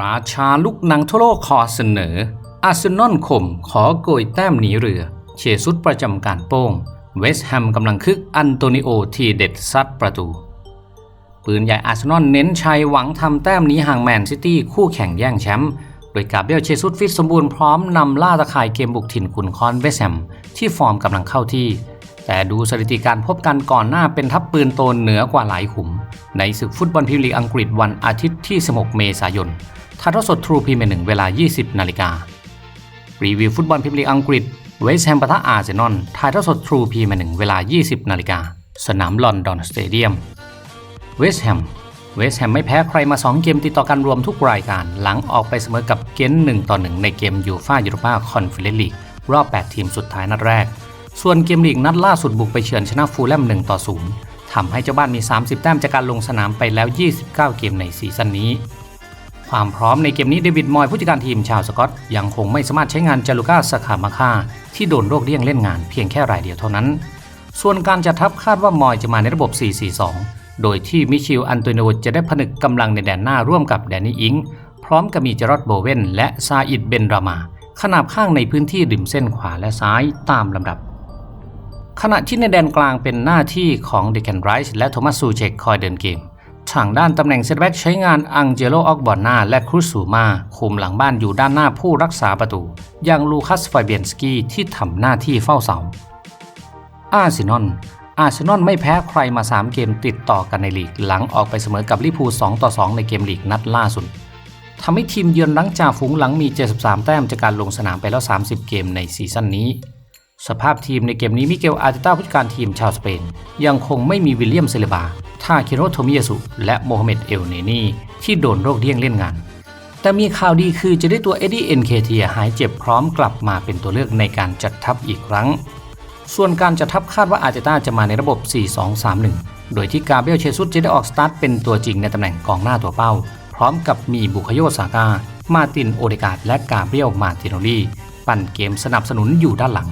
ราชาลูกหนังทั่วโลกขอเสนอ อาร์เซนอลข่มขอโกยแต้มหนีเรือ เชซุดประจำการโป้ง เวสต์แฮมกำลังคึกอันโตนิโอทีเด็ดซัดประตู ปืนใหญ่อาร์เซนอลเน้นชัยหวังทำแต้มหนี้ห่างแมนซิตี้คู่แข่งแย่งแชมป์โดยกาเบรียลเชซุดฟิตสมบูรณ์พร้อมนำล่าตะข่ายเกมบุกถิ่นขุนคอนเวสแฮมที่ฟอร์มกำลังเข้าที่ แต่ดูสถิติการพบกันก่อนหน้าเป็นทัพปืนโตนเหนือกว่าหลายขุม ในศึกฟุตบอลพรีเมียร์ลีกอังกฤษวันอาทิตย์ที่ 16 เมษายนถ่ายทอดสดทรูพรีเมียร์หนึ่งเวลา 20 นาฬิการีวิวฟุตบอลพรีเมียร์ลีกอังกฤษเวสต์แฮมปะทะอาร์เซนอลถ่ายทอดสดทรูพรีเมียร์หนึ่งเวลา 20 นาฬิกาสนามลอนดอนสเตเดียมเวสต์แฮมเวสต์แฮมไม่แพ้ใครมา 2 เกมติดต่อกันรวมทุกรายการ หลังออกไปเสมอกับเกน1ต่อ1ในเกมยูฟ่ายูโรปาคอนเฟอเรนซ์ลีกรอบ 8 ทีมสุดท้ายนัดแรก ส่วนเกมลีกนัดล่าสุดบุกไปเฉือนชนะฟูลแลม1ต่อ0ทำให้เจ้าบ้านมี 30 แต้มจากการลงสนามไปแล้ว 29 เกมในซีซั่นนี้ ความพร้อมในเกมนี้เดวิดมอยผู้จัดการทีมชาวสกอตยังคงไม่สามารถใช้งานจารุก้าสคามาค่าที่โดนโรคเลี่ยงเล่นงานเพียงแค่รายเดียวเท่านั้น ส่วนการจัดทัพคาดว่ามอยจะมาในระบบ 4-4-2 โดยที่มิชิลอันโตนิโอจะได้ผนึกกำลังในแดนหน้าร่วมกับแดนนี่อิงพร้อมกับมีจรอดโบเวนและซาอิดเบนรามา ขนาบข้างในพื้นที่ริมเส้นขวาและซ้ายตามลำดับ ขณะที่ในแดนกลางเป็นหน้าที่ของเดคันไรส์และโทมัสซูเชกคอยเดินเกม ทางด้านตำแหน่งเซตแบ็กใช้งานอังเจโลออกบอนนาและครูสูมาคุมหลังบ้านอยู่ด้านหน้าผู้รักษาประตู อย่างลูคัสไฟเบียนสกี้ที่ทำหน้าที่เฝ้าเสา อาร์เซนอลอาร์เซนอลไม่แพ้ใครมา 3 เกมติดต่อกันในลีก หลังออกไปเสมอกับลิเวอร์พูล2ต่อ 2 ในเกมลีกนัดล่าสุดทำให้ทีมเยือนหลังจ่าฝูงหลังมี 73 แต้มจากการลงสนามไปแล้ว 30 เกมในซีซั่นนี้ สภาพทีมในเกมนี้มิเกลอาร์เตต้าผู้จัดการทีมชาวสเปน ยังคงไม่มีวิลเลียมเซเลบาท่าคิโรโทมิยาสุ และโมฮัมเหม็ดเอลเนนีที่โดนโรคเลี่ยงเล่นงาน แต่มีข่าวดีคือจะได้ตัวเอ็ดดี้เอ็นเคเทียหายเจ็บพร้อมกลับมาเป็นตัวเลือกในการจัดทัพอีกครั้ง ส่วนการจัดทัพคาดว่าอาร์เตต้าจะมาในระบบ 4-2-3-1 โดยที่กาเบรียลเชซุสจะได้ออกสตาร์ทเป็นตัวจริงในตำแหน่งกองหน้าตัวเป้า พร้อมกับมีบุคโยซาก้ามาตินโอเดกาดและกาเบรียลมาติโนลีปั่นเกมสนับสนุนอยู่ด้านหลัง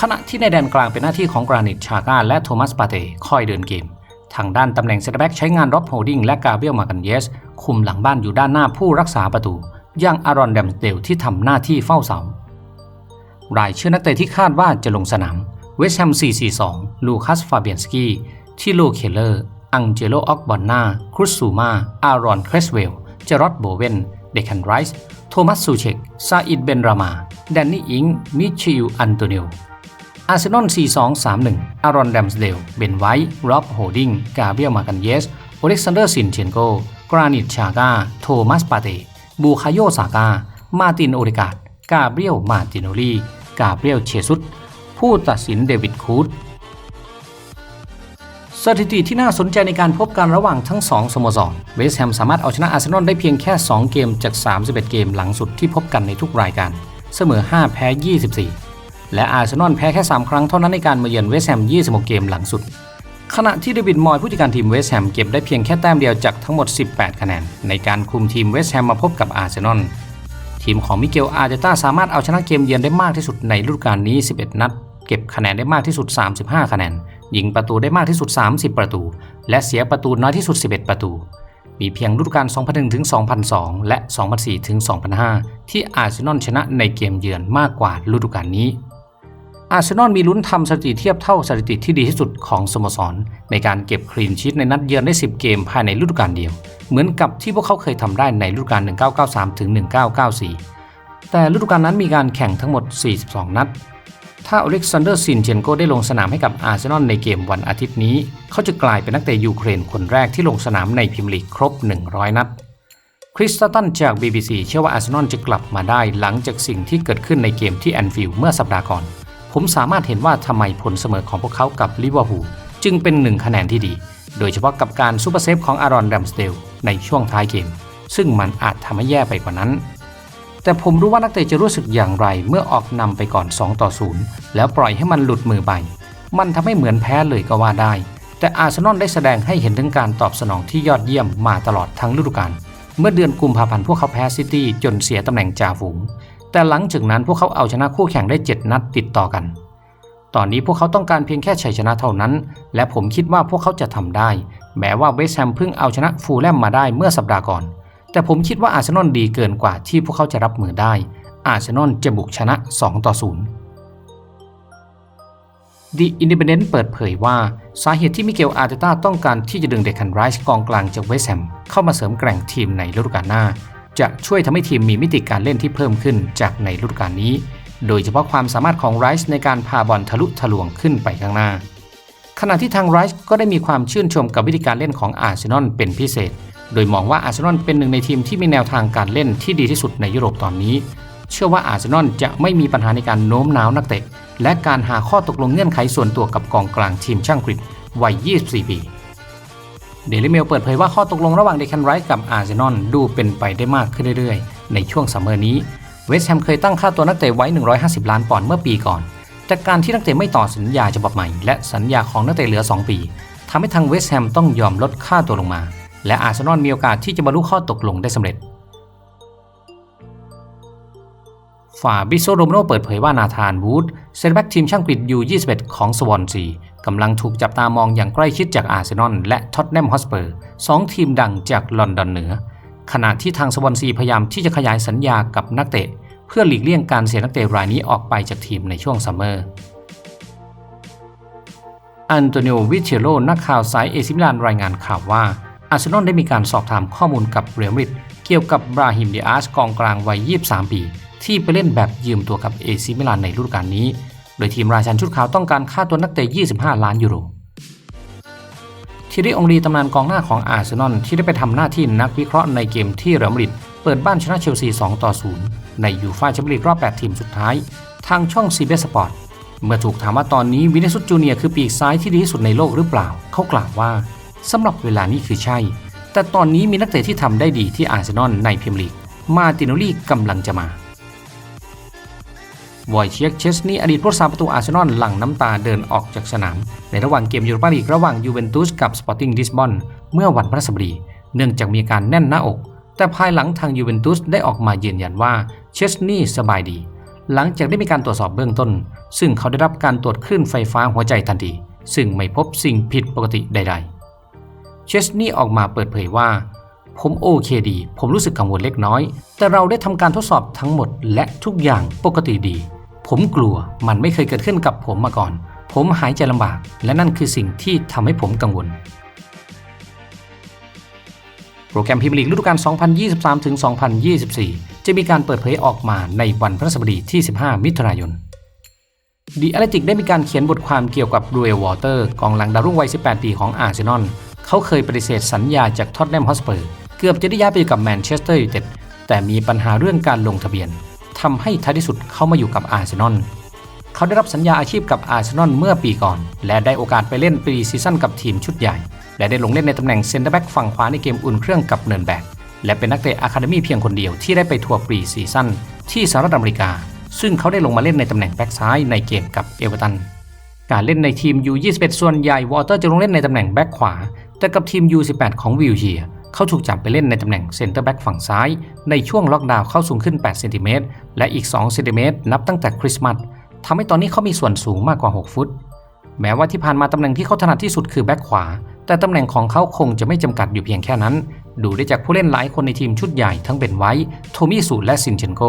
ขณะที่ในแดนกลางเป็นหน้าที่ของกรานิตชาก้าและโทมัสปาเต้คอยเดินเกม ทางด้านตำแหน่งเซนเตอร์แบ็กใช้งานร็อบโฮดิงและกาเบรียลมากันเยส คุมหลังบ้านอยู่ด้านหน้าผู้รักษาประตู อย่างอารอนแดมสเดลที่ทำหน้าที่เฝ้าเสา รายชื่อนักเตะที่คาดว่าจะลงสนาม เวสแฮม 442 ลูคัส ฟาเบียนสกี้ ทิโล เคเลอร์ อังเจโล ออกบอนนา ครุสซูมา อารอนเครสเวล เจรอดโบเวน เดคันไรส์ โทมัส ซูเชก ซาอิด เบนรามา แดนนี่ อิง มิชิล อันโตเนโอาร์เซนอล 4231 อารอนแดมสเดล เบนไวท์ร็อบโฮดิง กาเบียลมากันเยส โอเล็กซานเดอร์ซินเชนโก กรานิตชากา โทมัสปาเต บูคาโยซากา มาตินโอเดกาดกาเบียลมาติโนลี กาเบียลเชซุสผู้ตัดสินเดวิดคูดสถิติที่น่าสนใจในการพบกันระหว่างทั้ง 2 สโมสร เวสต์แฮมสามารถเอาชนะอาร์เซนอลได้เพียงแค่ 2 เกมจาก 31 เกมหลังสุดที่พบกันในทุกรายการ เสมอ 5 แพ้ 24 และอาร์เซนอลแพ้แค่ 3 ครั้งเท่านั้นในการมาเยือนเวสต์แฮม 26 เกมหลังสุด ขณะที่เดวิดมอยผู้จัดการทีมเวสต์แฮมเก็บได้เพียงแค่แต้มเดียวจากทั้งหมด 18 คะแนน ในการคุมทีมเวสต์แฮมมาพบกับอาร์เซนอลทีมของมิเกลอาร์เตต้าสามารถเอาชนะเกมเยือนได้มากที่สุดในฤดูกาลนี้ 11 นัด เก็บคะแนนได้มากที่สุด 35 คะแนน ยิงประตูได้มากที่สุด 30 ประตู และเสียประตูน้อยที่สุด 11 ประตู มีเพียงฤดูกาล 2001 ถึง 2002 และ 2004 ถึง 2005 ที่อาร์เซนอลชนะในเกมเยือนมากกว่าฤดูกาลนี้ อาร์เซนอลมีลุ้นทำสถิติเทียบเท่าสถิติที่ดีที่สุดของสโมสร ในการเก็บคลีนชีตในนัดเยือนได้ 10 เกมภายในฤดูกาลเดียว เหมือนกับที่พวกเขาเคยทำได้ในฤดูกาล 1993 ถึง 1994 แต่ฤดูกาลนั้นมีการแข่งทั้งหมด 42 นัด ถ้าอเล็กซานเดอร์ซินเชนโกได้ลงสนามให้กับอาร์เซนอลในเกมวันอาทิตย์นี้ เขาจะกลายเป็นนักเตะยูเครนคนแรกที่ลงสนามในพรีเมียร์ลีกครบ 100 นัดคริสตันจาก BBC เชื่อว่าอาร์เซนอลจะกลับมาได้หลังจากสิ่งที่เกิดขึ้นในเกมที่แอนฟิลด์เมื่อสัปดาห์ก่อน ผมสามารถเห็นว่าทำไมผลเสมอของพวกเขากับลิเวอร์พูลจึงเป็นหนึ่งคะแนนที่ดี โดยเฉพาะกับการซูเปอร์เซฟของอารอนแรมสเดลในช่วงท้ายเกม ซึ่งมันอาจทำให้แย่ไปกว่านั้น แต่ผมรู้ว่านักเตะจะรู้สึกอย่างไรเมื่อออกนำไปก่อน 2 ต่อ 0 แล้วปล่อยให้มันหลุดมือไป มันทำให้เหมือนแพ้เลยก็ว่าได้ แต่อาร์เซนอลได้แสดงให้เห็นถึงการตอบสนองที่ยอดเยี่ยมมาตลอดทั้งฤดูกาลเมื่อเดือนกุมภาพันธ์พวกเขาแพ้ซิตี้จนเสียตำแหน่งจ่าฝูง แต่หลังจากนั้นพวกเขาเอาชนะคู่แข่งได้ 7 นัดติดต่อกัน ตอนนี้พวกเขาต้องการเพียงแค่ชัยชนะเท่านั้น และผมคิดว่าพวกเขาจะทำได้ แม้ว่าเวสต์แฮมเพิ่งเอาชนะฟูลแลมมาได้เมื่อสัปดาห์ก่อน แต่ผมคิดว่าอาร์เซนอลดีเกินกว่าที่พวกเขาจะรับมือได้ อาร์เซนอลจะบุกชนะ 2 ต่อ 0 The Independent เปิดเผยว่า สาเหตุที่มิเกลอาร์เตต้าต้องการที่จะดึงเดคันไรส์กองกลางจากเวสแฮมเข้ามาเสริมแกร่งทีมในฤดูกาลหน้า จะช่วยทำให้ทีมมีมิติการเล่นที่เพิ่มขึ้นจากในฤดูกาลนี้ โดยเฉพาะความสามารถของไรส์ในการพาบอลทะลุทะลวงขึ้นไปข้างหน้า ขณะที่ทางไรส์ก็ได้มีความชื่นชมกับวิธีการเล่นของอาร์เซนอลเป็นพิเศษ โดยมองว่าอาร์เซนอลเป็นหนึ่งในทีมที่มีแนวทางการเล่นที่ดีที่สุดในยุโรปตอนนี้ เชื่อว่าอาร์เซนอลจะไม่มีปัญหาในการโน้มน้าวนักเตะและการหาข้อตกลงเงื่อนไขส่วนตัวกับกองกลางทีมช่างกฤษวัย 24 ปี เดลิเมลเปิดเผยว่าข้อตกลงระหว่างเดคันไรส์กับอาร์เซนอลดูเป็นไปได้มากขึ้นเรื่อยๆ ในช่วงซัมเมอร์นี้ เวสต์แฮมเคยตั้งค่าตัวนักเตะไว้ 150 ล้านปอนด์เมื่อปีก่อนแต่การที่นักเตะไม่ต่อสัญญาฉบับใหม่ และสัญญาของนักเตะเหลือ 2 ปีทำให้ทางเวสต์แฮมต้องยอมลดค่าตัวลงมา และอาร์เซนอลมีโอกาสที่จะบรรลุข้อตกลงได้สำเร็จฟาบิโซโรมโนเปิดเผยว่านาธานวูดเซนแบ็กทีมช่างกฤษยู21 ของสวอนซี กำลังถูกจับตามองอย่างใกล้ชิดจากอาร์เซนอลและท็อตแนมฮอสเปอร์สองทีมดังจากลอนดอนเหนือ ขณะที่ทางสวอนซีพยายามที่จะขยายสัญญากับนักเตะ เพื่อหลีกเลี่ยงการเสียนักเตะรายนี้ออกไปจากทีมในช่วงซัมเมอร์อันโตนิโอวิเชโลนักข่าวสายเอซิมิลานรายงานข่าวว่าอาร์เซนอลได้มีการสอบถามข้อมูลกับเรอัลมาดริดเกี่ยวกับบราฮิมเดอาสกองกลางวัย 23 ปี ที่ไปเล่นแบบยืมตัวกับเอซิมิลานในฤดูกาลนี้ โดยทีมราชันชุดขาวต้องการค่าตัวนักเตะ 25 ล้านยูโรทีรีองรีตำนานกองหน้าของอาร์เซนอลที่ได้ไปทำหน้าที่นักวิเคราะห์ในเกมที่เรอัลมาดริดเปิดบ้านชนะเชลซี 2 ต่อ 0 ในยูฟ่าแชมเปี้ยนลีกรอบ 8 ทีมสุดท้าย ทางช่องซีเบสปอร์ตเมื่อถูกถามว่าตอนนี้วินิสุสจูเนียคือปีกซ้ายที่ดีที่สุดในโลกหรือเปล่า เขากล่าวว่าสำหรับเวลานี้คือใช่ แต่ตอนนี้มีนักเตะที่ทำได้ดีที่อาร์เซนอลในพรีเมียร์ลีกมาติโนลีกำลังจะมา วอยเชียกเชสนีอดีตผู้รักษาประตูอาร์เซนอลหลั่งน้ำตาเดินออกจากสนาม ในระหว่างเกมยูโรปาลีกระหว่างยูเวนตุสกับสปอร์ติ้งลิสบอนเมื่อวันพฤหัสบดี เนื่องจากมีการแน่นหน้าอก แต่ภายหลังทางยูเวนตุสได้ออกมายืนยันว่าเชสนีสบายดี หลังจากได้มีการตรวจสอบเบื้องต้น ซึ่งเขาได้รับการตรวจคลื่นไฟฟ้าหัวใจทันที ซึ่งไม่พบสิ่งผิดปกติใด ๆ เชสนีออกมาเปิดเผยว่าผมโอเคดี ผมรู้สึกกังวลเล็กน้อย แต่เราได้ทำการทดสอบทั้งหมดและทุกอย่างปกติดี ผมกลัวมันไม่เคยเกิดขึ้นกับผมมาก่อน ผมหายใจลำบาก และนั่นคือสิ่งที่ทำให้ผมกังวล โปรแกรมพรีเมียร์ลีกฤดูกาล 2023-2024 จะมีการเปิดเผยออกมาในวันพฤหัสบดีที่ 15 มิถุนายนดีอ t เลติกได้มีการเขียนบทความเกี่ยวกับรูเอลวอเตอร์กองหลังดาวรุ่งวัย 18 ปีของอาร์เซนอลเขาเคยปฏิเสธสัญญาจากท็อตแนมฮอสเปอร์ เกือบจะได้ย้ายไปอยู่กับแมนเชสเตอร์ยูไนเต็ดแต่มีปัญหาเรื่องการลงทะเบียน ทำให้ท้ายที่สุดเขามาอยู่กับอาร์เซนอลเขาได้รับสัญญาอาชีพกับอาร์เซนอลเมื่อปีก่อน และได้โอกาสไปเล่นปีซีซั่นกับทีมชุดใหญ่ และได้ลงเล่นในตำแหน่งเซนเตอร์แบ็กฝั่งขวาในเกมอุ่นเครื่องกับเนิร์นแบกและเป็นนักเตะอะคาเดมี่เพียงคนเดียวที่ได้ไปทัวร์ปรีซีซั่นที่สหรัฐอเมริกา ซึ่งเขาได้ลงมาเล่นในตำแหน่งแบ็กซ้ายในเกมกับเอเวอร์ตันการเล่นในทีม U21 ส่วนใหญ่วอเตอร์จะลงเล่นในตำแหน่งแบ็กขวา แต่กับทีม U18 ของวิลเชีย เขาถูกจับไปเล่นในตำแหน่งเซนเตอร์แบ็กฝั่งซ้าย ในช่วงล็อกดาวน์เข้าสูงขึ้น8เซนติเมตรและอีก2เซนติเมตรนับตั้งแต่คริสต์มาสทำให้ตอนนี้เขามีส่วนสูงมากกว่า 6 ฟุต แม้ว่าที่ผ่านมาตำแหน่งที่เขาถนัดที่สุดคือแบ็กขวา แต่ตำแหน่งของเขาคงจะไม่จำกัดอยู่เพียงแค่นั้น ดูได้จากผู้เล่นหลายคนในทีมชุดใหญ่ทั้งเบนไวท์โทมิสูและซินเชนโก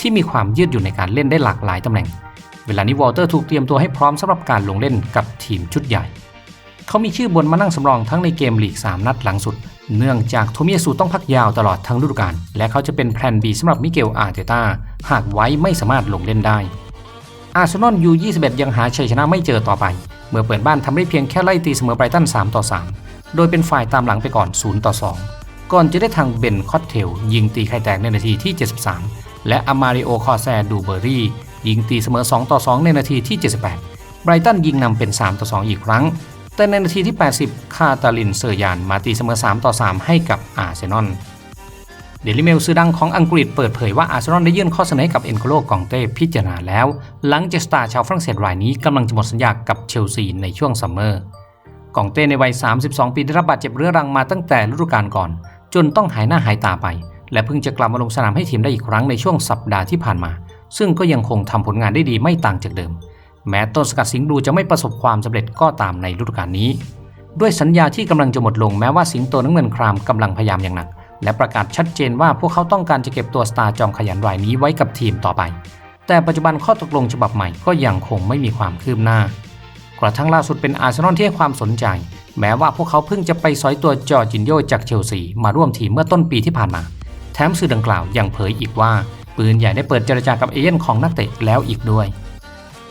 ที่มีความยืดหยุ่นในการเล่นได้หลากหลายตำแหน่ง เวลานี้วอลเตอร์ถูกเตรียมตัวให้พร้อมสำหรับการลงเล่นกับทีมชุดใหญ่ เขามีชื่อบนมานั่งสำรองทั้งในเกมลีก 3 นัดหลังสุด เนื่องจากโทมิสูต้องพักยาวตลอดทั้งฤดูกาลและเขาจะเป็นแพลน B สำหรับมิเกลอาร์เตต้าหากไว้ไม่สามารถลงเล่นได้ อาร์เซนอลยู21ยังหาชัยชนะไม่เจอต่อไป เมื่อเปิดบ้านทำได้เพียงแค่ไล่ตีเสมอไบรตัน3ต่อ3 โดยเป็นฝ่ายตามหลังไปก่อน0ต่อ2 ก่อนจะได้ทางเบนคอตเทล ยิงตีไข่แตกในนาทีที่ 73 และอามาริโอคอแซดูเบอรี่ ยิงตีเสมอ2ต่อ2ในนาทีที่ 78ไบรตันยิงนำเป็น3ต่อ2อีกครั้ง แต่ในนาทีที่ 80 คาตาลินเซอร์ยานมาตีเสมอ 3 ต่อ 3 ให้กับอาร์เซนอล เดลิเมลซื้อดังของอังกฤษเปิดเผยว่าอาร์เซนอลได้ยื่นข้อเสนอให้กับเอ็นโคโลกองเต้พิจารณาแล้ว หลังเจสตาชาวฝรั่งเศสรายนี้กำลังจะหมดสัญญากับเชลซีในช่วงซัมเมอร์ กองเต้ในวัย 32 ปีได้รับบาดเจ็บเรื้อรังมาตั้งแต่ฤดูกาลก่อน จนต้องหายหน้าหายตาไป และเพิ่งจะกลับมาลงสนามให้ทีมได้อีกครั้งในช่วงสัปดาห์ที่ผ่านมา ซึ่งก็ยังคงทำผลงานได้ดีไม่ต่างจากเดิม แม้ต้นสกัดสิงห์บลูจะไม่ประสบความสำเร็จก็ตามในฤดูกาลนี้ ด้วยสัญญาที่กำลังจะหมดลงแม้ว่าสิงโตน้ำเงินครามกำลังพยายามอย่างหนัก และประกาศชัดเจนว่าพวกเขาต้องการจะเก็บตัวสตาร์จอมขยันรายนี้ไว้กับทีมต่อไป แต่ปัจจุบันข้อตกลงฉบับใหม่ก็ยังคงไม่มีความคืบหน้ากระทั่งล่าสุดเป็นอาร์เซนอลที่ให้ความสนใจ แม้ว่าพวกเขาเพิ่งจะไปสอยตัวจอร์จินโยจากเชลซีมาร่วมทีมเมื่อต้นปีที่ผ่านมา แถมสื่อดังกล่าวยังเผยอีกว่า ปืนใหญ่ได้เปิดเจรจากับเอเย่นของนักเตะแล้วอีกด้วย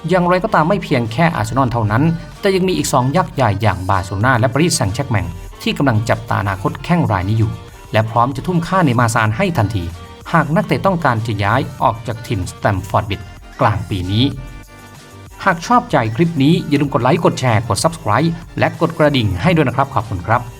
อย่างไรก็ตามไม่เพียงแค่อาร์เซนอลเท่านั้น แต่ยังมีอีก 2 ยักษ์ใหญ่อย่างบาร์เซโลนาและปารีสแซงต์แชร์กแมงที่กำลังจับตาอนาคตแข้งรายนี้อยู่ และพร้อมจะทุ่มค่าในมาซานให้ทันที หากนักเตะต้องการจะย้ายออกจากทีมสแตมฟอร์ดบิดกลางปีนี้ หากชอบใจคลิปนี้อย่าลืมกดไลค์กดแชร์กด Subscribe และกดกระดิ่งให้ด้วยนะครับขอบคุณครับ